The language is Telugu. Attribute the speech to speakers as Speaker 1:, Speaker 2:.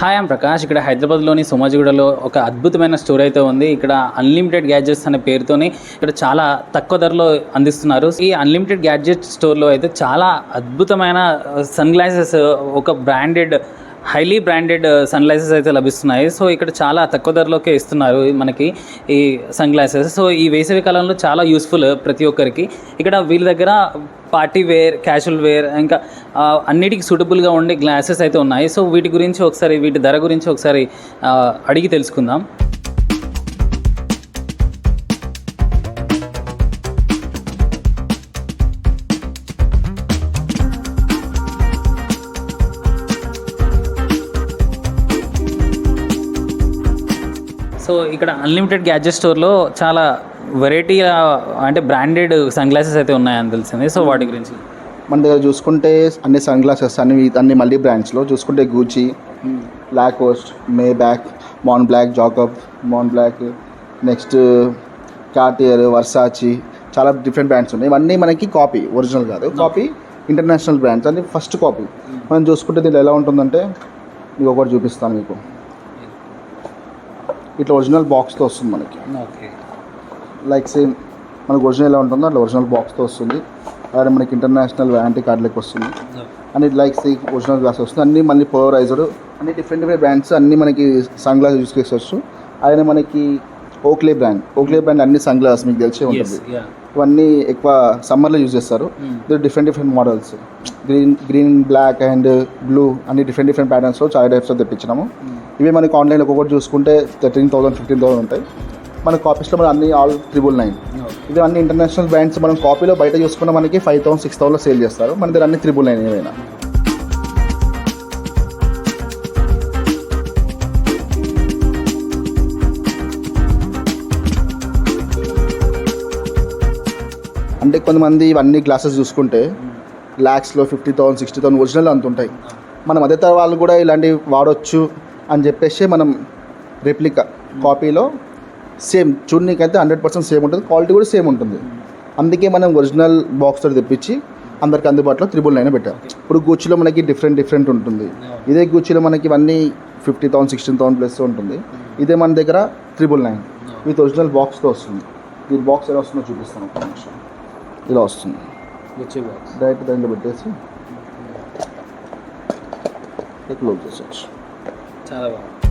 Speaker 1: హాయ్ ఆమ్ ప్రకాష్. ఇక్కడ హైదరాబాద్లోని సోమాజిగూడలో ఒక అద్భుతమైన స్టోర్ అయితే ఉంది. ఇక్కడ అన్లిమిటెడ్ గ్యాడ్జెట్స్ అనే పేరుతోని ఇక్కడ చాలా తక్కువ ధరలో అందిస్తున్నారు. ఈ అన్లిమిటెడ్ గ్యాడ్జెట్ స్టోర్లో అయితే చాలా అద్భుతమైన సన్ గ్లాసెస్ ఒక branded highly branded uh, sunglasses అయితే లభిస్తున్నాయి. సో ఇక్కడ చాలా తక్కువ ధరలోకే ఇస్తున్నారు మనకి ఈ సన్ గ్లాసెస్. సో ఈ వేసవి కాలంలో చాలా యూస్ఫుల్ ప్రతి ఒక్కరికి. ఇక్కడ వీళ్ళ దగ్గర పార్టీ వేర్ క్యాజువల్ వేర్ ఇంకా అన్నిటికీ సూటబుల్గా ఉండే గ్లాసెస్ అయితే ఉన్నాయి. సో వీటి గురించి ఒకసారి వీటి ధర గురించి ఒకసారి అడిగి తెలుసుకుందాం. సో ఇక్కడ అన్లిమిటెడ్ గ్యాడ్జెట్ స్టోర్లో చాలా వెరైటీ అంటే బ్రాండెడ్ సన్ గ్లాసెస్ అయితే ఉన్నాయని తెలిసింది. సో వాటి గురించి.
Speaker 2: మన దగ్గర చూసుకుంటే అన్ని సన్ గ్లాసెస్ అన్ని అన్ని మల్టీ బ్రాండ్స్లో చూసుకుంటే Gucci Lacoste Maybach Mont Blanc Jacob Mont Blanc next Cartier Versace చాలా డిఫరెంట్ బ్రాండ్స్ ఉన్నాయి. ఇవన్నీ మనకి కాపీ ఒరిజినల్ కాదు. కాపీ ఇంటర్నేషనల్ బ్రాండ్స్ అన్ని ఫస్ట్ కాపీ మనం చూసుకుంటే దీంట్లో ఎలా ఉంటుందంటే మీకు ఒకటి చూపిస్తాను మీకు. ఇట్లా ఒరిజినల్ బాక్స్తో వస్తుంది మనకి.
Speaker 1: ఓకే.
Speaker 2: లైక్ సేమ్ మనకు ఒరిజినల్ ఎలా ఉంటుందో అట్లా ఒరిజినల్ బాక్స్తో వస్తుంది. అలాగే మనకి ఇంటర్నేషనల్ వ్యారంటీ కార్డ్ లెక్క వస్తుంది. అన్ని లైక్ సి ఒరిజినల్ గ్లాస్ వస్తుంది. అన్ని మళ్ళీ పోలరైజర్ అన్ని డిఫరెంట్ డిఫరెంట్ బ్రాండ్స్ అన్ని మనకి సన్ గ్లాస్ యూస్ చేసుకోవచ్చు అలాగే మనకి ఓక్లే బ్రాండ్ ఓక్లే బ్రాండ్ అన్ని సన్ గ్లాస్ మీకు తెలిసే ఉంటుంది. ఇవన్నీ ఎక్కువ సమ్మర్లో యూజ్ చేస్తారు. ఇది different different models green green black and blue అన్ని డిఫరెంట్ డిఫరెంట్ ప్యాటర్న్స్లో చాలా టైప్స్లో తెప్పించినాము. ఇవి మనకి ఆన్లైన్లో ఒక్కొక్కటి చూసుకుంటే థర్టీన్ థౌసండ్ ఫిఫ్టీన్ థౌసండ్ ఉంటాయి. మన కాపీస్లో మనం అన్ని ఆల్ త్రిబుల్ నైన్ ఇది అన్ని ఇంటర్నేషనల్ బ్రాండ్స్ మనం కాపీలో బయట చూసుకున్న మనకి ఫైవ్ థౌసండ్ సిక్స్ థౌసండ్లో సేల్ చేస్తారు. మన దగ్గర అన్ని త్రిబుల్ నైన్ ఏమైనా అంటే కొంతమంది ఇవన్నీ గ్లాసెస్ చూసుకుంటే ల్యాక్స్లో fifty thousand sixty thousand original అంత ఉంటాయి. మనం అదే వాళ్ళు కూడా ఇలాంటివి వాడొచ్చు అని చెప్పేసి మనం రెప్లికా కాపీలో సేమ్ చూడనీకి అయితే హండ్రెడ్ పర్సెంట్ సేమ్ ఉంటుంది క్వాలిటీ కూడా సేమ్ ఉంటుంది. అందుకే మనం ఒరిజినల్ బాక్స్ తెప్పించి అందరికి అందుబాటులో త్రిబుల్ నైన్ పెట్టాం. ఇప్పుడు గూచిలో మనకి డిఫరెంట్ డిఫరెంట్ ఉంటుంది. ఇదే గూచిలో మనకి ఇవన్నీ fifty thousand sixteen thousand plus ఉంటుంది. ఇదే మన దగ్గర త్రిబుల్ నైన్. విత్ ఒరిజినల్ బాక్స్తో వస్తుంది. ఈ బాక్స్ ఎలా వస్తుందో చూపిస్తాను ఒక నిమిషం. ఇలా వస్తుంది. డైరెక్ట్ దాంట్లో పెట్టేసి క్లోజ్ చేసేయచ్చు.
Speaker 1: చాలా బాగుంది.